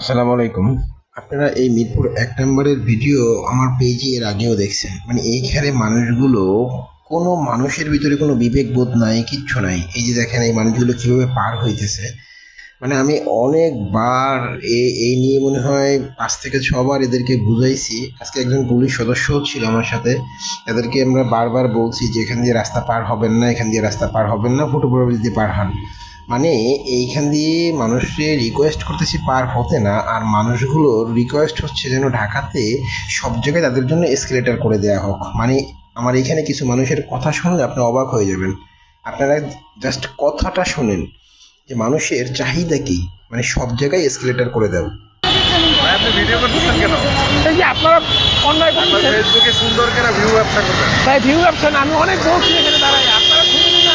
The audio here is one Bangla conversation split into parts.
আসসালামু আলাইকুম। আপনারা এই মিরপুর এক নম্বরের ভিডিও আমার পেজে এর আগেও দেখছেন। মানে এইখানে মানুষগুলো, কোনো মানুষের ভিতরে কোনো বিবেক বোধ নাই, কিচ্ছু নাই। এই যে দেখেন এই মানুষগুলো কীভাবে পার হইতেছে। মানে আমি অনেকবার এই নিয়ে মনে হয় পাঁচ থেকে ছবার এদেরকে বুঝাইছি। আজকে একজন পুলিশ সদস্য ছিল আমার সাথে। এদেরকে আমরা বারবার বলছি যে, এখান দিয়ে রাস্তা পার হবেন না, এখান দিয়ে রাস্তা পার হবেন না ফুটবল দিয়ে পার হন। মানে এইখান দিয়ে মানুষের রিকোয়েস্ট করতেছি পার হতে না আর মানুষগুলোর রিকোয়েস্ট হচ্ছে যেন ঢাকাতে সব জায়গায় তাদের জন্য এসকেলেটার করে দেওয়া হোক। মানে আমার এখানে কিছু মানুষের কথা শুনলে আপনি অবাক হয়ে যাবেন। আপনারা জাস্ট কথাটা শোনেন যে মানুষের চাহিদা কি? মানে সব জায়গায় এসকেলেটার করে দাও ভাই, আপনি ভিডিও করতেছেন কেন? এই যে আপনারা অন্যায় করতেছেন। ফেসবুকে সুন্দর করে ভিউ ব্যবসা করবেন। তাই ভিউ অপশন আমি অনেক বলছি এখানে দাঁড়াই আপনারা শুনুন না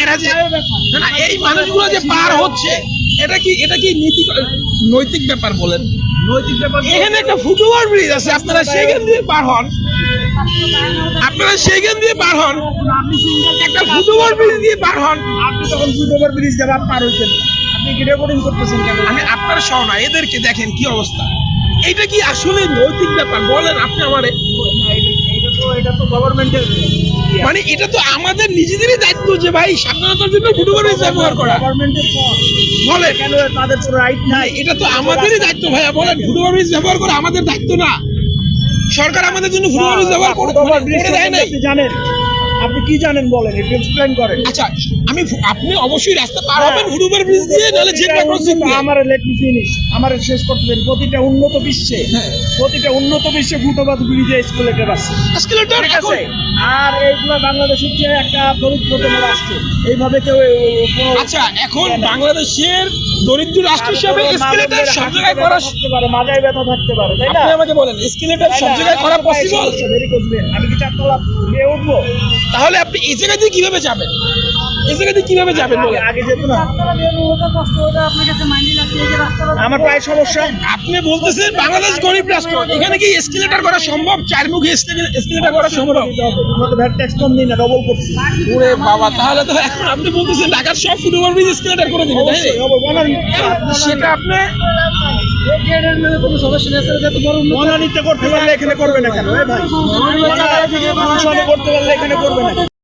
এরা যে না, না, এই মানুষগুলো যে পার হচ্ছে এটা কি এটা কি নীতি নৈতিক ব্যাপার বলেন? নৈতিক ব্যাপার এখানে একটা ফুটওভার ব্রিজ আছে আপনারা সেখান দিয়ে পার হন। আপনারা সেখান দিয়ে পার হন। একটা ফুটওভার ব্রিজ দিয়ে পার হন। আপনি তখন ফুটওভার ব্রিজ পার হইতেন আপনি ভিডিও রেকর্ডিং করতেছেন কেন? আমি আপনারা সহ না এদেরকে দেখেন কি অবস্থা। এটা কি আসলে নৈতিক ব্যাপার? বলেন আপনি আমারে এটা তো এটা তো গভর্নমেন্টের মানে এটা তো আমাদের নিজেদেরই দায়িত্ব যে ভাই স্বাধীনতার জন্য ফুটবল ব্যবহার করা। গভর্নমেন্টের কেন তাদের রাইট নাই? এটা তো আমাদেরই দায়িত্ব ভাইয়া বলেন ব্রিজ ব্যবহার করা আমাদের দায়িত্ব না। সরকার আমাদের জন্য ব্রিজ ব্যবহার মানে করে দেয় নাই। জানেন। আপনি কি জানেন বলেন? একটু করেন। আচ্ছা আমি আপনি অবশ্যই রাস্তা পার হবেন ফুটবল ব্রিজ দিয়ে নাহলে জেব্রা ক্রসিং দিয়ে। আমার লেট মি ফিনিশ আমার শেষ করতে দেন। প্রতিটা উন্নত বিশ্বে হ্যাঁ। প্রতিটা উন্নত বিশ্বে ফুটওভার ব্রিজে স্কুলেটের আছে। এসকেলেটর আছে? আর এইগুলো বাংলাদেশ হচ্ছে একটা দরিদ্রতম রাষ্ট্র এইভাবে কেউ আচ্ছা এখন বাংলাদেশের দরিদ্র রাষ্ট্র হিসেবে স্কেলেটার সব জায়গায় করা থাকতে পারে মাজায় ব্যথা থাকতে পারে তাই না? আপনি আমাকে বলেন স্কেলেটার সব জায়গায় করা পসিবল আমি কি চারতলা উঠবো? তাহলে আপনি এই জায়গা দিয়ে কীভাবে যাবেন? এই কীভাবে যাবেন আগে- আগে যেত না। আমার প্রায় সমস্যা। আপনি বলতেছেন বাংলাদেশ গরিব রাষ্ট্র। এখানে কি এসকেলেটর করা সম্ভব? চার মুখে করা সম্ভব? দিতে হবে আমরা তো ভ্যাট ট্যাক্স কম দিই না ডবল করছি ওরে বাবা তাহলে তো এখন আপনি বলতেছেন ঢাকার সব এসকেলেটর করে দিবেন তাই সেটা আপনি মনোনীত করতে পারলে এখানে করবে না কেন? ভাই মনোনীত করতে পারলে এখানে করবে না